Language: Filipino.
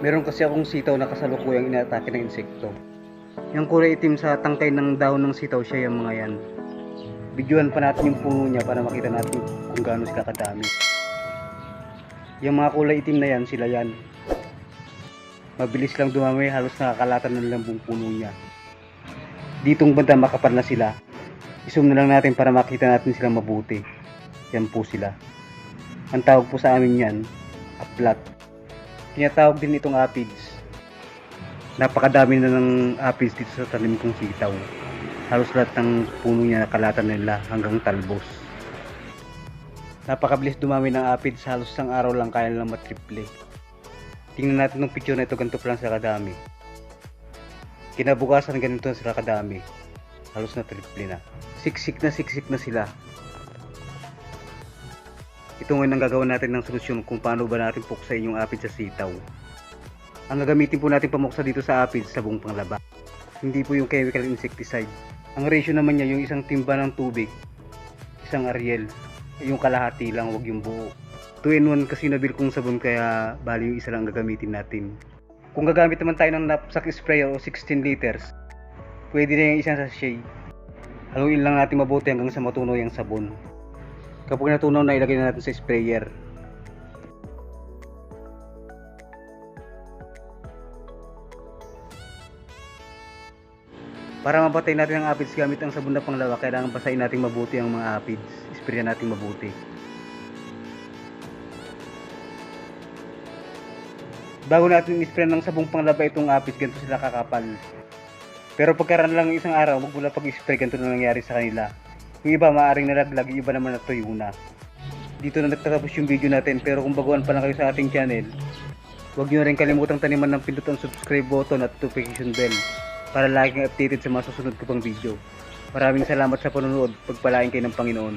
Meron kasi akong sitaw na kasalukuyang inaatake ng insekto. Yung kulay itim sa tangkay ng dahon ng sitaw siya yung mga yan. Bidyohan pa natin yung puno niya para makita natin kung gaano sila kadami. Yung mga kulay itim na yan, sila yan. Mabilis lang dumami, halos nakakalatan na lang buong puno niya. Ditong banda makapal na sila. I-zoom na lang natin para makita natin sila mabuti. Yan po sila. Ang tawag po sa amin yan, aplat. Tinatawag din itong aphids. Napakadami na ng aphids dito sa talim kong sitaw. Halos lahat ng puno niya nakalatan nila hanggang talbos. Napakabilis dumami ng aphids, halos isang araw lang kaya nilang matriple. Tingnan natin ng picture na ito, ganito pa lang sila kadami. Kinabukasan ganito sila kadami. Halos na triple na. Siksik na siksik na sila. Ito ngayon ang gagawin natin ng solusyon kung paano ba natin puksain yung apid sa sitaw. Ang gagamitin po natin pamuksa dito sa apid sa buong panglaba. Hindi po yung chemical insecticide. Ang ratio naman niya yung isang timba ng tubig, isang ariel, yung kalahati lang, wag yung buo. 2 in 1 kasi nabil kong sabon kaya bali yung isa lang ang gagamitin natin. Kung gagamit naman tayo ng knapsack sprayer o 16 liters, pwede na yung isang sachet. Haluin lang natin mabuti hanggang sa matunaw yung sabon. Kapag natunaw na ilagay na natin sa sprayer. Para mapatay natin ang aphids gamit ang sabon na panglawa, kailangan basahin natin mabuti ang mga aphids. Sprayan natin mabuti. Bago natin ispray ng sabong panglaba itong aphids, ganito sila kakapal. Pero pagkaraan lang ng isang araw, lang pag-spray, ganito na nangyari sa kanila. Yung iba maaaring nalaglag, yung iba naman natuyo na. Dito na nagtatapos yung video natin, pero kung baguhan pa lang kayo sa ating channel, huwag nyo rin kalimutang taniman ng pindot ang subscribe button at notification bell para laging updated sa mga susunod ko pang video. Maraming salamat sa panonood. Pagpalain kayo ng Panginoon.